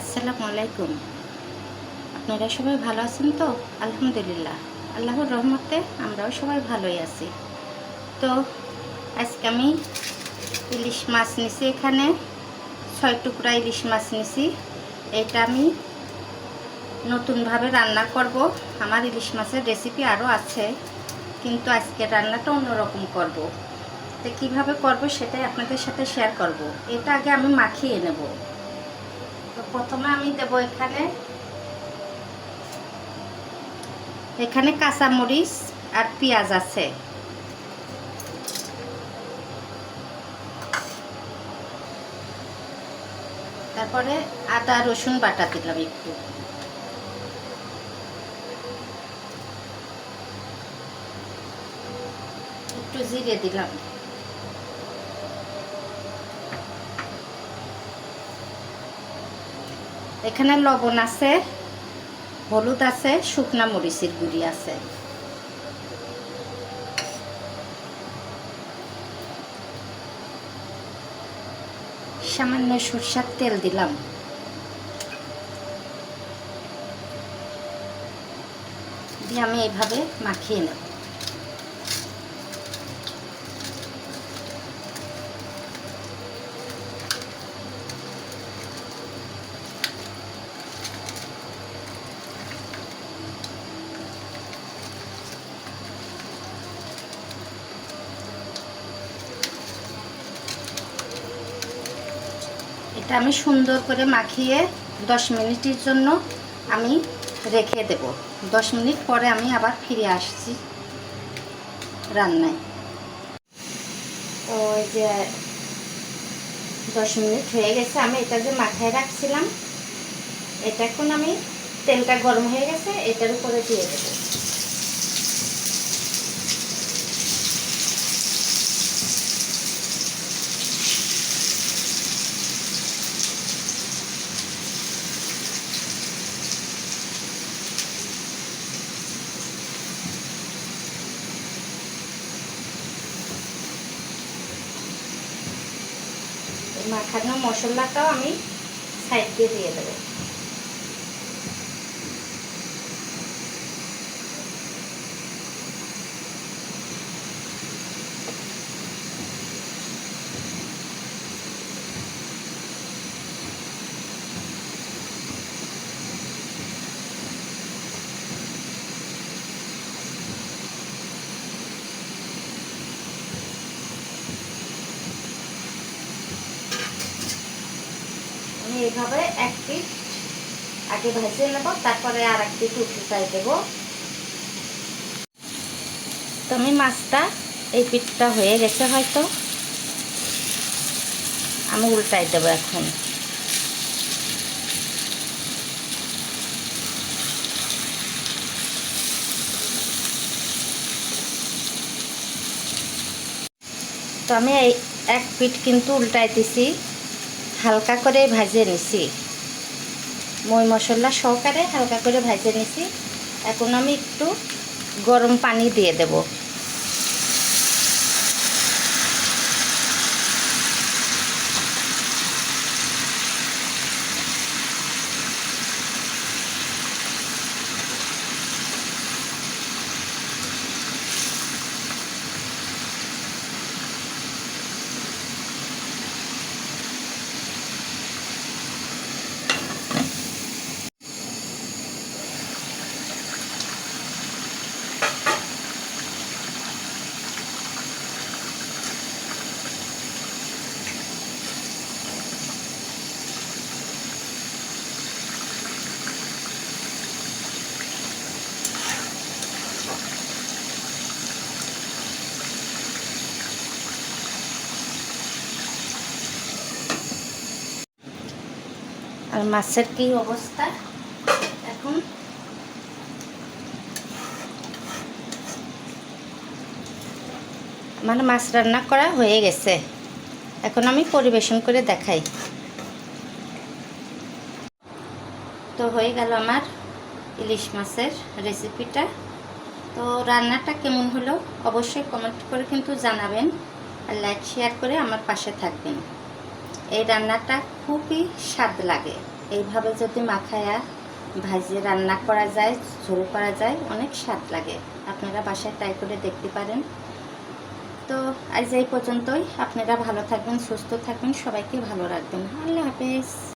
আসসালামু আলাইকুম। আপনারা সবাই ভালো আছেন তো? আলহামদুলিল্লাহ। আল্লাহর রহমতে আমরাও সবাই ভালোই আছি। তো, আজকে আমি ইলিশ মাছ নিছি এখানে। ছয় টুকরা ইলিশ মাছ নিছি। এটা আমি নতুনভাবে রান্না করব। আমার ইলিশ মাছের রেসিপি আরও আছে, কিন্তু আজকে রান্নাটা অন্যরকম করব। তো কীভাবে করব সেটাই আপনাদের সাথে শেয়ার করব। এটা আগে আমি মাখিয়ে নেব। প্রথমে আমি দেব এখানে। এখানে কাঁচামরিচ আর পেঁয়াজ আছে। তারপরে আদা, রসুন বাটা দিলাম একটু। একটু জিরে দিলাম। এখানে লবণ আছে, হলুদ আছে, শুকনা মরিচের গুঁড়ি আছে। সামান্য সরষার তেল দিলাম। দিয়ে আমি এইভাবে মাখিয়ে নেব। এটা আমি সুন্দর করে মাখিয়ে দশ মিনিটের জন্য আমি রেখে দেব। দশ মিনিট পরে আমি আবার ফিরে আসছি রান্নায়। ওই যে দশ মিনিট হয়ে গেছে, আমি এটা যে মাথায় রাখছিলাম, এটা এখন আমি তেলটা গরম হয়ে গেছে, এটার উপরে দিয়ে দেবো। মাখানো মশলাটাও আমি সাইড দিয়ে দিয়ে দেবো। আমি এইভাবে এক পিঠ আগে ভেজে নেব, তারপরে আর এক পিঠ উল্টাই দেবো। তো আমি মাছটা এই পিঠটা হয়ে গেছে হয়তো। আমি উল্টাই দেবো এখন। তো আমি এক পিঠ কিন্তু উল্টাইতেছি হালকা করে ভাজে নিছি। মই মশলা সহকারে হালকা করে ভাজে নিছি। এখন আমি একটু গরম পানি দিয়ে দেব। আর মাছের কি অবস্থা? এখন? আমার মাছ রান্না করা হয়ে গেছে। এখন আমি পরিবেশন করে দেখাই। তো হয়ে গেল আমার ইলিশ মাছের রেসিপিটা তো রান্নাটা কেমন হলো? অবশ্যই কমেন্ট করে কিন্তু জানাবেন। আর লাইক শেয়ার করে আমার পাশে থাকবেন। এই রান্নাটা খুবই স্বাদ লাগে। এইভাবে যদি মাখায়া ভাজিয়ে রান্না করা যায়, ঝোল করা যায়, অনেক স্বাদ লাগে। আপনারা বাসায় ট্রাই করে দেখতে পারেন। তো আজ এই পর্যন্তই। আপনারা ভালো থাকবেন, সুস্থ থাকবেন। সবাইকে ভালো রাখবেন। আল্লাহ হাফেজ।